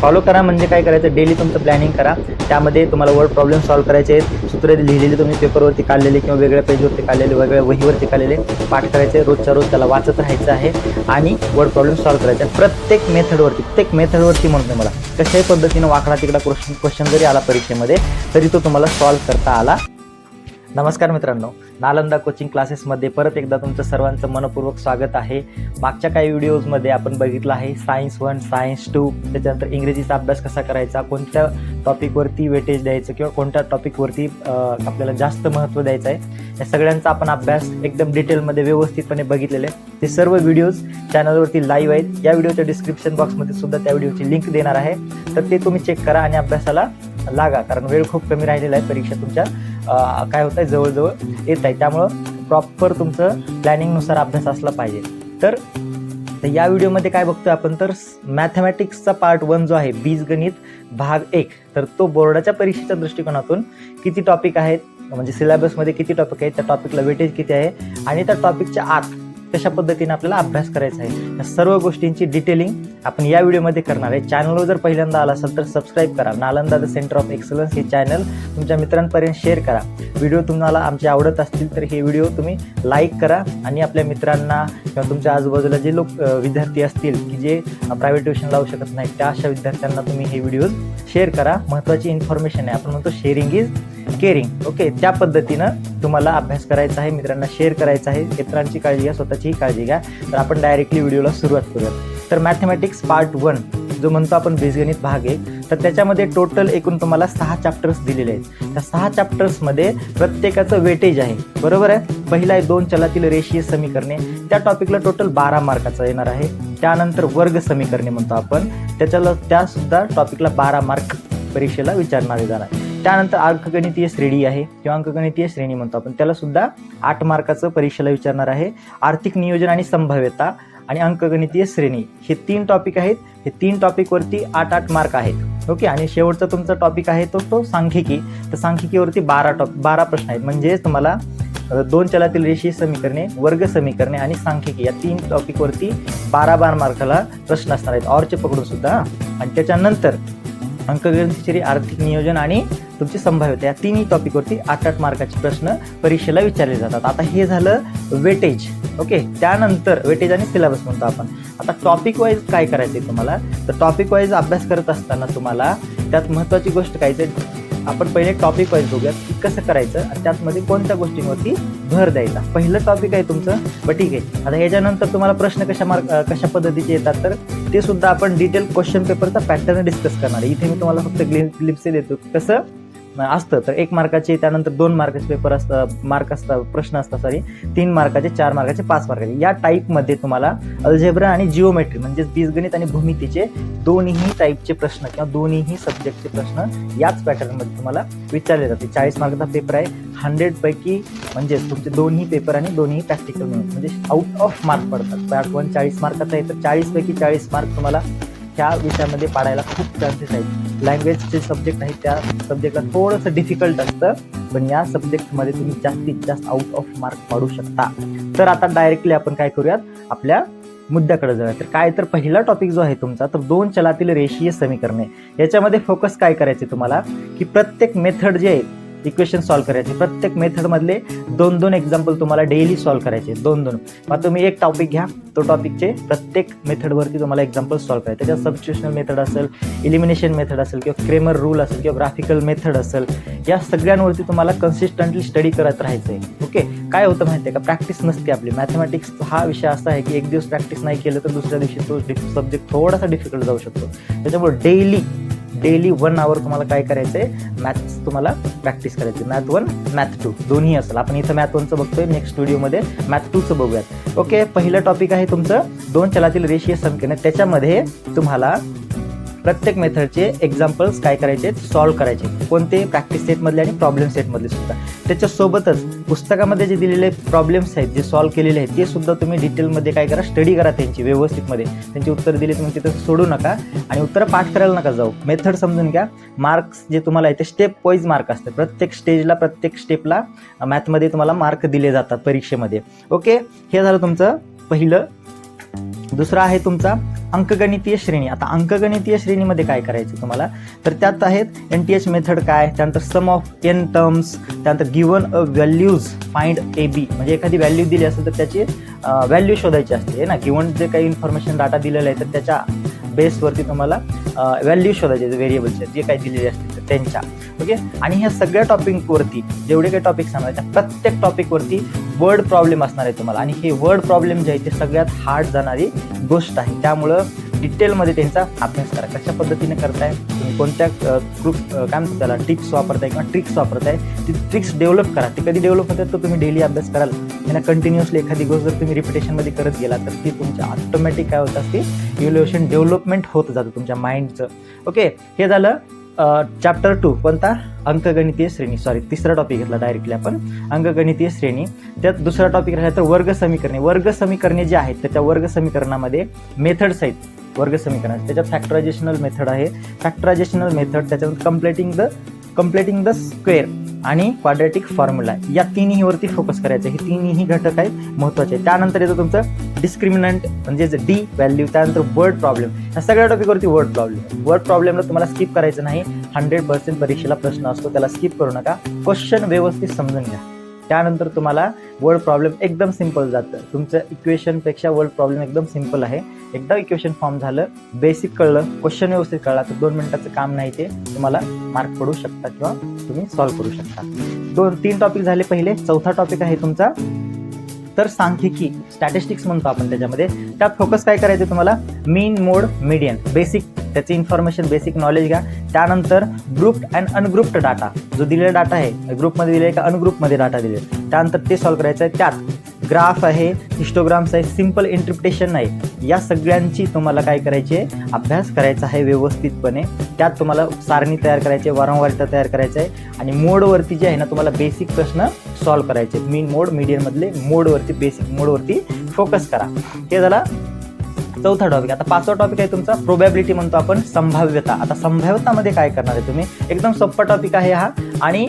Follow करा म्हणजे काय करायचं? डेली तुमचं प्लॅनिंग करा. त्यामध्ये तुम्हाला वर्ड प्रॉब्लेम सॉल्व्ह करायचे आहेत. सूत्र लिहिलेले तुम्ही पेपरवरती काढलेले किंवा वेगळ्या पेजवरती काढलेले वेगळ्या वहीवरती काढलेले पाठ करायचे रोजच्या रोज त्याला वाचत राहायचं आहे आणि वर्ड प्रॉब्लेम सॉल्व्ह करायचे आहे. प्रत्येक मेथडवरती प्रत्येक मेथडवरती म्हणतो मला कशाही पद्धतीनं वाकडा तिकडा क्वेश्चन क्वेश्चन जरी आला परीक्षेमध्ये तरी तो तुम्हाला सॉल्व्ह करता आला नमस्कार मित्रांनो नालंदा कोचिंग क्लासेसमध्ये परत एकदा तुमचं सर्वांचं मनपूर्वक स्वागत आहे. मागच्या काही व्हिडिओजमध्ये आपण बघितलं आहे सायन्स वन सायन्स टू त्याच्यानंतर इंग्रजीचा अभ्यास कसा करायचा कोणत्या टॉपिकवरती वेटेज द्यायचं किंवा कोणत्या टॉपिकवरती आपल्याला जास्त महत्त्व द्यायचं आहे या सगळ्यांचा आपण अभ्यास एकदम डिटेलमध्ये व्यवस्थितपणे बघितलेले आहे ते सर्व व्हिडिओज चॅनलवरती लाईव्ह आहेत. या व्हिडिओच्या डिस्क्रिप्शन बॉक्समध्ये सुद्धा त्या व्हिडिओची लिंक देणार आहे. तर ते तुम्ही चेक करा आणि अभ्यासाला लागा कारण वेळ खूप कमी राहिलेला आहे परीक्षा तुमच्या काय होत आहे जवळजवळ येत आहे. त्यामुळं प्रॉपर तुमचं प्लॅनिंगनुसार अभ्यास असला पाहिजे. तर तर या व्हिडिओमध्ये काय बघतोय आपण तर मॅथमॅटिक्सचा पार्ट वन जो आहे बीजगणित भाग एक तर तो बोर्डाच्या परीक्षेच्या दृष्टिकोनातून किती टॉपिक आहेत म्हणजे सिलेबसमध्ये किती टॉपिक आहेत त्या टॉपिकला वेटेज किती आहे आणि त्या टॉपिकच्या आत कशा पद्धतीने आपल्याला अभ्यास करायचा आहे? या सर्व गोष्टींची डिटेलिंग आपण या व्हिडिओमध्ये करणार आहे. चॅनलवर जर पहिल्यांदा आला असाल तर सबस्क्राईब करा. Nalanda the centre of excellence हे चॅनल तुमच्या मित्रांपर्यंत शेअर करा. व्हिडिओ तुम्हाला आमचे आवडत असतील तर हे व्हिडिओ तुम्ही लाईक करा आणि आपल्या मित्रांना किंवा तुमच्या आजूबाजूला जे लोक विद्यार्थी असतील की जे प्रायव्हेट ट्युशन लावू शकत नाहीत त्या अशा विद्यार्थ्यांना तुम्ही हे व्हिडिओज शेअर करा. महत्त्वाची इन्फॉर्मेशन आहे. आपण म्हणतो शेअरिंग इज केअरिंग ओके त्या पद्धतीनं तुम्हाला अभ्यास करायचा आहे मित्रांना शेअर करायचा आहे मित्रांची काळजी घ्या स्वतःचीही काळजी घ्या. तर आपण डायरेक्टली व्हिडिओला सुरुवात करूयात. तर मॅथमॅटिक्स पार्ट वन जो म्हणतो आपण बीजगणित भाग आहे तर त्याच्यामध्ये टोटल एकूण तुम्हाला सहा चॅप्टर्स दिलेले आहेत. त्या सहा चॅप्टर्समध्ये प्रत्येकाचं वेटेज आहे बरोबर आहे? पहिला आहे दोन चलातील रेषीय समीकरणे. त्या टॉपिकला टोटल बारा मार्काचा येणार आहे. त्यानंतर वर्ग समीकरणे म्हणतो आपण. त्याच्याला त्यासुद्धा टॉपिकला बारा मार्क परीक्षेला विचारणारे जाणार आहे त्यानंतर अंकगणितीय श्रेणी आहे. किंवा अंकगणितीय श्रेणी म्हणतो आपण. त्याला सुद्धा आठ मार्काचं परीक्षेला विचारणार आहे. आर्थिक नियोजन आणि संभाव्यता आणि अंकगणितीय श्रेणी. हे तीन टॉपिक आहेत. हे तीन टॉपिकवरती आठ आठ मार्क आहेत. ओके? आणि शेवटचा तुमचा टॉपिक आहे तो तो सांख्यिकी. तर सांख्यिकीवरती बारा टॉप बारा प्रश्न आहेत. म्हणजेच तुम्हाला दोन चलातील रेषीय समीकरणे वर्ग समीकरणे आणि सांख्यिकी या तीन टॉपिकवरती बारा बारा मार्काला प्रश्न असणार आहेत. ऑरचे पकडून सुद्धा. आणि त्याच्यानंतर अंकगणितीचे आर्थिक नियोजन आणि तुमची संभाव्यता या तिन्ही टॉपिकवरती आठ आठ मार्काचे प्रश्न परीक्षेला विचारले जातात. आता हे झालं वेटेज. ओके? त्यानंतर वेटेज आणि सिलेबस म्हणतो आपण. आता टॉपिक वाईज काय करायचं आहे तुम्हाला? तर टॉपिक वाईज अभ्यास करत असताना तुम्हाला त्यात महत्त्वाची गोष्ट काय ते आपण पहिले टॉपिक वाईज बघूयात की कसं करायचं आणि त्यातमध्ये कोणत्या गोष्टींवरती भर द्यायचा. पहिलं टॉपिक आहे तुमचं बट ठीक आहे. आता ह्याच्यानंतर तुम्हाला प्रश्न कशा मार्क कशा पद्धतीचे येतात तर ते सुद्धा आपण डिटेल क्वेश्चन पेपरचा पॅटर्न डिस्कस करणार आहे. इथे मी तुम्हाला फक्त ग्लिप्स देतो. कसं? असतं. तर एक मार्काचे त्यानंतर दोन मार्काचे पेपर असतात मार्क असतात प्रश्न असतात सॉरी तीन मार्काचे चार मार्काचे पाच मार्काचे. या टाईपमध्ये तुम्हाला अल्जेब्रा आणि जिओमेट्री म्हणजेच बीजगणित आणि भूमितीचे दोन्ही टाईपचे प्रश्न किंवा दोन्हीही सब्जेक्टचे प्रश्न याच पॅटर्नमध्ये तुम्हाला विचारले जाते. चाळीस मार्काचा पेपर आहे. हंड्रेडपैकी म्हणजेच तुमचे दोन्ही पेपर आणि दोन्ही प्रॅक्टिकल म्हणजे आउट ऑफ मार्क पडतात. पार्ट वन चाळीस मार्काचा आहे तर चाळीसपैकी चाळीस मार्क तुम्हाला ह्या विषयामध्ये पाडायला खूप चान्सेस आहेत. लँग्वेजचे सब्जेक्ट आहेत त्या सब्जेक्टला थोडंसं डिफिकल्ट असतं. पण या सब्जेक्टमध्ये तुम्ही जास्तीत जास्त आउट ऑफ मार्क पाडू शकता. तर आता डायरेक्टली आपण काय करूयात? आपल्या मुद्द्याकडे जाऊया तर काय तर पहिला टॉपिक जो आहे तुमचा तर दोन चलातील रेषीय समीकरणे. याच्यामध्ये फोकस काय करायचे तुम्हाला? की प्रत्येक मेथड जे आहे इक्वेशन सॉल्व्ह करायचे. प्रत्येक मेथडमधले दोन दोन एक्झाम्पल तुम्हाला डेली सॉल्व्ह करायचे. दोन दोन. मग तुम्ही एक टॉपिक घ्या. तो टॉपिकचे प्रत्येक मेथडवरती तुम्हाला एक्झाम्पल सॉल्व्ह करायचे. त्याच्यात सबस्टिट्युशनल मेथड असेल इलिमिनेशन मेथड असेल किंवा क्रेमर रूल असेल किंवा ग्राफिकल मेथड असेल या सगळ्यांवरती तुम्हाला कन्सिस्टंटली स्टडी करत राहायचं आहे ओके काय होतं माहिती आहे का? प्रॅक्टिस नसते आपली. मॅथमॅटिक्स हा विषय असा आहे की एक दिवस प्रॅक्टिस नाही केलं तर दुसऱ्या दिवशी तो सब्जेक्ट थोडासा डिफिकल्ट जाऊ शकतो. त्याच्यामुळे डेली डेली वन आवर तुम्हाला काय करायचं आहे मॅथ्स तुम्हाला प्रॅक्टिस करायची मॅथ वन मॅथ टू दोन्ही असेल. आपण इथं मॅथ वनचं बघतोय. नेक्स्ट व्हिडिओमध्ये मॅथ टूचं बघूयात. ओके पहिलं टॉपिक आहे तुमचं दोन चलातील रेषीय समीकरण त्याच्यामध्ये तुम्हाला प्रत्येक मेथडचे एक्झाम्पल्स काय करायचे सॉल्व्ह करायचे. कोणते प्रॅक्टिस सेटमधले आणि प्रॉब्लेम सेटमधले सुद्धा. त्याच्यासोबतच पुस्तकामध्ये जे दिलेले प्रॉब्लेम्स आहेत जे सॉल्व्ह केलेले आहेत ते सुद्धा तुम्ही डिटेलमध्ये काय करा स्टडी करा त्यांची व्यवस्थितमध्ये. त्यांची उत्तर दिली तुम्ही तिथं सोडू नका आणि उत्तरं पाठ करायला नका जाऊ. मेथड समजून घ्या. मार्क्स जे तुम्हाला आहे ते स्टेप वाईज मार्क असतात. प्रत्येक स्टेजला प्रत्येक स्टेपला मॅथमध्ये तुम्हाला मार्क दिले जातात परीक्षेमध्ये. ओके हे झालं तुमचं पहिलं. दुसरं आहे तुमचा अंकगणितीय श्रेणी. आता अंकगणितीय श्रेणीमध्ये काय करायचं तुम्हाला? तर त्यात आहेत एन टी एच मेथड काय? त्यानंतर सम ऑफ एन टर्म्स त्यानंतर given a values find A B म्हणजे एखादी व्हॅल्यू दिली असेल तर त्याची व्हॅल्यू शोधायची असते ना? गिवन जे काही इन्फॉर्मेशन डाटा दिलेला आहे तर त्याच्या बेसवरती तुम्हाला व्हॅल्यू शोधायचे व्हेरिएबलचे जे काही दिलेले असते त्यांच्या ओके आणि ह्या सगळ्या टॉपिकवरती जेवढे काही टॉपिक सांगणार त्या प्रत्येक टॉपिकवरती वर्ड प्रॉब्लेम असणार आहे तुम्हाला. आणि हे वर्ड प्रॉब्लेम जे आहे ते सगळ्यात हार्ड जाणारी गोष्ट आहे. त्यामुळं डिटेलमध्ये त्यांचा अभ्यास करा. कशा पद्धतीने करताय? तुम्ही कोणत्या ग्रुप काय म्हणतात त्याला टिप्स वापरताय किंवा ट्रिक्स वापरताय ती ट्रिक्स डेव्हलप करा. ते कधी डेव्हलप होतात तर तुम्ही डेली अभ्यास कराल. त्यांना कंटिन्युअसली एखादी गोष्ट जर तुम्ही रिपिटेशनमध्ये करत गेला तर ती तुमच्या ऑटोमॅटिक काय होत असते? इव्हल्युएशन डेव्हलपमेंट होत जातं तुमच्या माइंडचं ओके हे झालं चॅप्टर टू कोणता? अंकगणितीय श्रेणी. सॉरी तिसरा टॉपिक घेतला डायरेक्टली आपण. अंकगणितीय श्रेणी. त्यात दुसरा टॉपिक राहिला तर वर्ग समीकरणे. वर्ग समीकरणे जे आहेत त्याच्या वर्ग समीकरणामध्ये मेथड्स आहेत वर्ग समीकरण. त्याच्यात फॅक्टरायझेशनल मेथड आहे. फॅक्टरायझेशनल मेथड त्याच्यात completing the completing the square आणि क्वाड्रेटिक फॉर्म्युला या तिन्हीवरती फोकस करायचं. हे तिन्ही घटक आहेत महत्त्वाचे त्यानंतर येतं तुमचं डिस्क्रिमिनंट म्हणजे डी व्हॅल्यू त्यानंतर वर्ड प्रॉब्लेम या सगळ्या टॉपिकवरती वर्ड प्रॉब्लेम वर्ड प्रॉब्लेमला तुम्हाला स्किप करायचं नाही. हंड्रेड पर्सेंट परीक्षेला प्रश्न असतो. त्याला स्किप करू नका. क्वेश्चन व्यवस्थित समजून घ्या. त्यानंतर तुम्हाला वर्ड प्रॉब्लेम एकदम सिंपल जातं. तुमचं इक्वेशनपेक्षा वर्ड प्रॉब्लेम एकदम सिंपल आहे. एकदा इक्वेशन फॉर्म झालं बेसिक कळलं क्वेश्चन व्यवस्थित कळला तर दोन मिनिटाचं काम नाही ते तुम्हाला मार्क पडू शकता किंवा तुम्ही सॉल्व्ह करू शकता दोन तीन टॉपिक झाले पहिले चौथा टॉपिक आहे तुमचा. तर सांख्यिकी स्टॅटिस्टिक्स म्हणतो आपण त्याच्यामध्ये. त्यात फोकस काय करायचं तुम्हाला? मीन मोड मीडियन बेसिक त्याची इन्फॉर्मेशन बेसिक नॉलेज घ्या. त्यानंतर ग्रुप्ड अँड अनग्रुप्ड डाटा जो दिलेला डाटा आहे ग्रुपमध्ये दिले का अनग्रुपमध्ये डाटा दिले त्यानंतर ते सॉल्व्ह करायचं आहे त्यात. ग्राफ आहे हिस्टोग्राम्स आहे सिंपल इंटरप्रिटेशन आहे या सगळ्यांची तुम्हाला काय करायची आहे? अभ्यास करायचा आहे व्यवस्थितपणे. त्यात तुम्हाला सारणी तयार करायची आहे वारंवारता तयार करायचं आहे. आणि मोडवरती जे आहे ना तुम्हाला बेसिक प्रश्न सॉल्व्ह करायचे मीन मोड मीडियममधले मोडवरती बेसिक मोडवरती फोकस करा. हे झालं चौथा टॉपिक आता पाचवा टॉपिक आहे तुमचा प्रोबॅबिलिटी म्हणतो आपण संभाव्यता. आता संभाव्यतामध्ये काय करणार आहे तुम्ही? एकदम सोप्पा टॉपिक आहे हा. आणि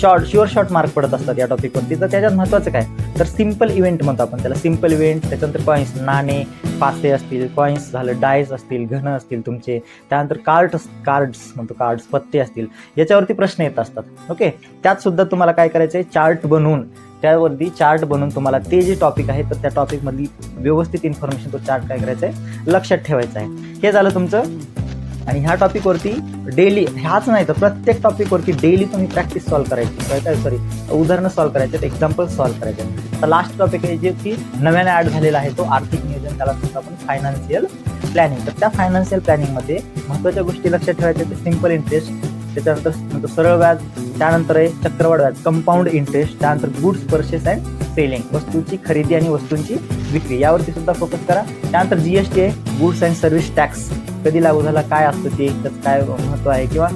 शॉर्ट शुअर शॉर्ट मार्क पडत असतात या टॉपिकवरती तर त्याच्यात महत्त्वाचं काय? तर सिंपल इव्हेंट म्हणतो आपण त्याला. सिंपल इव्हेंट त्याच्यानंतर कॉईन्स नाणे पासे असतील कॉईन्स झालं डायस असतील घन असतील तुमचे. त्यानंतर कार्ड कार्ड्स म्हणतो कार्ड्स पत्ते असतील. याच्यावरती प्रश्न येत असतात. ओके त्यात सुद्धा तुम्हाला काय करायचं आहे चार्ट बनवून त्यावरती चार्ट बनवून तुम्हाला ते जे टॉपिक आहे तर त्या टॉपिकमधली व्यवस्थित इन्फॉर्मेशन तो चार्ट काय करायचा आहे लक्षात ठेवायचं आहे. हे झालं तुमचं. आणि ह्या टॉपिकवरती डेली ह्याच नाही तर प्रत्येक टॉपिकवरती डेली तुम्ही प्रॅक्टिस सॉल्व्ह करायची. काय सॉरी उदाहरणं सॉल्व्ह करायचे एक्झाम्पल सॉल्व्ह करायचे. तर लास्ट टॉपिक आहे जे की नव्याने ॲड झालेला आहे तो आर्थिक नियोजन त्याला म्हणतो आपण फायनान्शियल प्लॅनिंग तर त्या फायनान्शियल प्लॅनिंगमध्ये महत्त्वाच्या गोष्टी लक्षात ठेवायच्या ते सिंपल इंटरेस्ट त्याच्यानंतर सरळ व्याज त्यानंतर आहे चक्रवाढ व्याज कंपाऊंड इंटरेस्ट त्यानंतर गुड्स पर्चेस अँड सेलिंग वस्तूंची खरेदी आणि वस्तूंची विक्री. यावरती सुद्धा फोकस करा. त्यानंतर जीएसटी आहे गुड्स अँड सर्व्हिस टॅक्स कधी लागू झाला काय असतं ते त्याचं काय महत्त्व आहे किंवा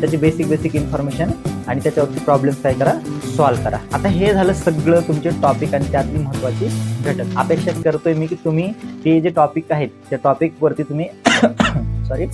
त्याची बेसिक बेसिक इन्फॉर्मेशन आणि त्याच्यावरती प्रॉब्लेम्स काय करा सॉल्व्ह करा. आता हे झालं सगळं तुमचे टॉपिक आणि त्यातली महत्त्वाची घटक. अपेक्षा करतोय मी की तुम्ही हे जे टॉपिक आहेत त्या टॉपिकवरती तुम्ही सॉरी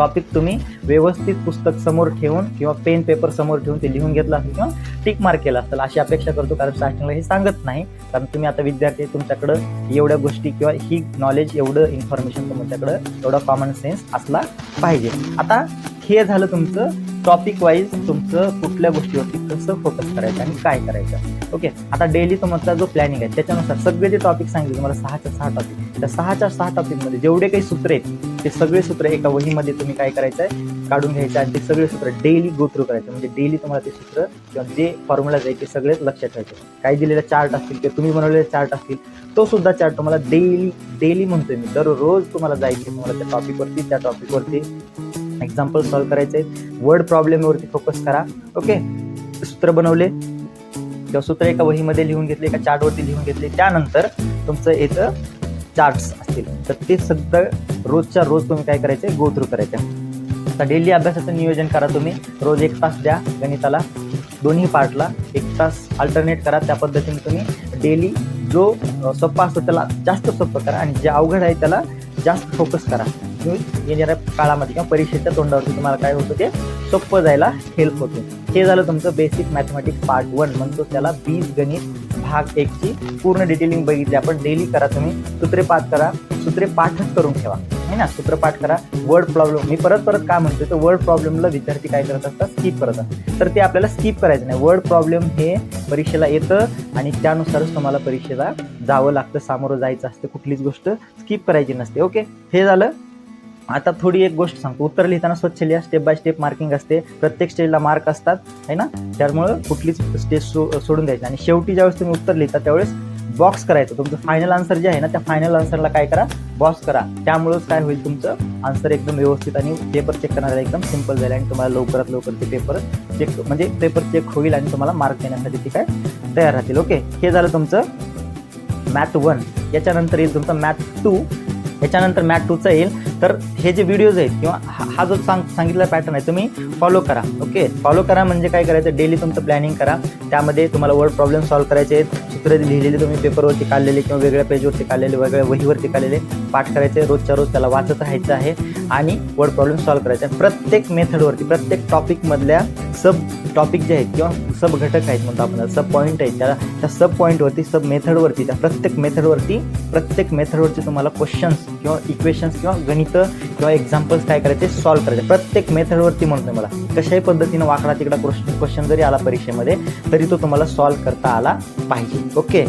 टॉपिक तुम्ही व्यवस्थित पुस्तक समोर ठेवून किंवा पेन पेपर समोर ठेवून ते लिहून घेतलं असेल किंवा टिक मार्क केला असेल अशी अपेक्षा करतो. कारण स्टार्टिंगला हे सांगत नाही. कारण तुम्ही आता विद्यार्थी तुमच्याकडं एवढ्या गोष्टी किंवा ही नॉलेज एवढं इन्फॉर्मेशन तुमच्याकडं एवढा कॉमन सेन्स असला पाहिजे. आता हे झालं तुमचं टॉपिक वाईज तुमचं कुठल्या गोष्टीवरती कसं फोकस करायचं आणि काय करायचं. ओके आता डेली तुमचा जो प्लॅनिंग आहे त्याच्यानुसार सगळे जे टॉपिक सांगितले तुम्हाला सहाच्या सहा टॉपिक त्या सहाच्या सहा टॉपिकमध्ये जेवढे काही सूत्र आहेत ते सगळे सूत्र एका वहीमध्ये तुम्ही काय करायचं आहे काढून घ्यायचं आणि ते सगळे सूत्र डेली गो थ्रू करायचं. म्हणजे डेली तुम्हाला ते सूत्र किंवा जे फॉर्म्युलाज आहे ते सगळेच लक्षात ठेवायचे. काही दिलेले चार्ट असतील किंवा तुम्ही बनवलेले चार्ट असतील तो सुद्धा चार्ट तुम्हाला डेली डेली म्हणतोय मी. दररोज तुम्हाला जायचे तुम्हाला त्या टॉपिकवरती त्या टॉपिकवरती एक्झाम्पल सॉल्व्ह करायचे वर्ड प्रॉब्लेमवरती फोकस करा. ओके सूत्र बनवले. किंवा सूत्र एका वहीमध्ये लिहून घेतले एका चार्टवरती लिहून घेतले. त्यानंतर तुमचं येतं चार्ट्स असतील. तर ते सगळं रोजच्या रोज तुम्ही काय करायचं? गो थ्रू करायचं. आता डेली अभ्यासाचं नियोजन करा तुम्ही. रोज एक तास द्या गणिताला. दोन्ही पार्टला एक तास अल्टरनेट करा. त्या पद्धतीने तुम्ही डेली जो सोपा असतो त्याला जास्त सोपं करा आणि जे अवघड आहे त्याला जास्त फोकस करा. येणाऱ्या काळामध्ये किंवा परीक्षेच्या तोंडावरती तुम्हाला काय होतं ते सोपं जायला हेल्प होतं. हे झालं तुमचं बेसिक मॅथमॅटिक्स पार्ट वन म्हणतो त्याला बीज गणित भाग एकची पूर्ण डिटेलिंग बघितली. आपण डेली करा तुम्ही. सूत्रे पाठ करा. सूत्रे पाठच करून ठेवा. है ना? सूत्र पाठ करा. वर्ड प्रॉब्लेम मी परत परत काय म्हणतोय तर वर्ड प्रॉब्लेमला विद्यार्थी काय करत असतात? स्किप करत असतात. तर ते आपल्याला स्किप करायचं नाही. वर्ड प्रॉब्लेम हे परीक्षेला येतं आणि त्यानुसारच तुम्हाला परीक्षेला जावं लागतं. सामोरं जायचं असतं. कुठलीच गोष्ट स्किप करायची नसते. ओके हे झालं. आता थोडी एक गोष्ट सांगतो. उत्तर लिहिताना स्वच्छ लिहा स्टेप बाय स्टेप मार्किंग असते. प्रत्येक स्टेजला मार्क असतात है ना? त्यामुळं कुठलीच स्टेज सो सोडून द्यायची आणि शेवटी ज्यावेळेस तुम्ही उत्तर लिहिता त्यावेळेस बॉक्स करायचं. तुमचं फायनल आन्सर जे आहे ना त्या फायनल आन्सरला काय करा? बॉक्स करा. त्यामुळंच काय होईल तुमचं? आन्सर एकदम व्यवस्थित आणि पेपर चेक करण्याला एकदम सिंपल जाईल आणि तुम्हाला लवकरात लवकर ते पेपर चेक म्हणजे पेपर चेक होईल आणि तुम्हाला मार्क देण्यासाठी ते काय तयार राहतील. ओके हे झालं तुमचं मॅथ वन याच्यानंतर येईल तुमचं मॅथ टू याच्यानंतर मॅथ टूचं येईल. तर हे जे व्हिडिओज आहेत किंवा हा हा जो सांग सांगितलेला पॅटर्न आहे तुम्ही फॉलो करा ओके फॉलो करा म्हणजे काय करायचं? डेली तुमचं प्लॅनिंग करा. त्यामध्ये तुम्हाला वर्ड प्रॉब्लेम सॉल्व्ह करायचे आहेत. सूत्र लिहिलेले तुम्ही पेपरवरती काढलेले किंवा वेगळ्या पेजवरती काढलेले वेगळ्या वहीवरती काढलेले पाठ करायचे. रोजच्या रोज त्याला वाचत राहायचं आहे आणि वर्ड प्रॉब्लेम सॉल्व्ह करायचे. आहे प्रत्येक मेथडवरती प्रत्येक टॉपिकमधल्या सब टॉपिक जे आहेत किंवा सब घटक आहेत म्हणतो आपण सब पॉईंट आहेत त्या त्या सब पॉईंटवरती सब मेथडवरती त्या प्रत्येक मेथडवरती प्रत्येक मेथडवरती तुम्हाला क्वेश्चन्स किंवा इक्वेशन्स किंवा गणित किंवा एक्झाम्पल्स काय करायचे सॉल्व्ह करायचे. प्रत्येक मेथडवरती म्हणतोय मला. कशाही पद्धतीनं वाकडा तिकडा क्वेश्चन क्वेश्चन जरी आला परीक्षेमध्ये तरी तो तुम्हाला सॉल्व्ह करता आला पाहिजे. ओके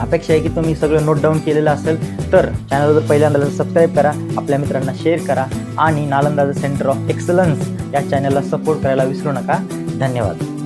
अपेक्षा आहे की तुम्ही सगळं नोट डाऊन केलेलं असेल तर चॅनल जर पहिल्यांदा सबस्क्राईब करा आपल्या मित्रांना शेअर करा आणि नालंदाचं सेंटर ऑफ एक्सलन्स या चॅनलला सपोर्ट करायला विसरू नका. धन्यवाद.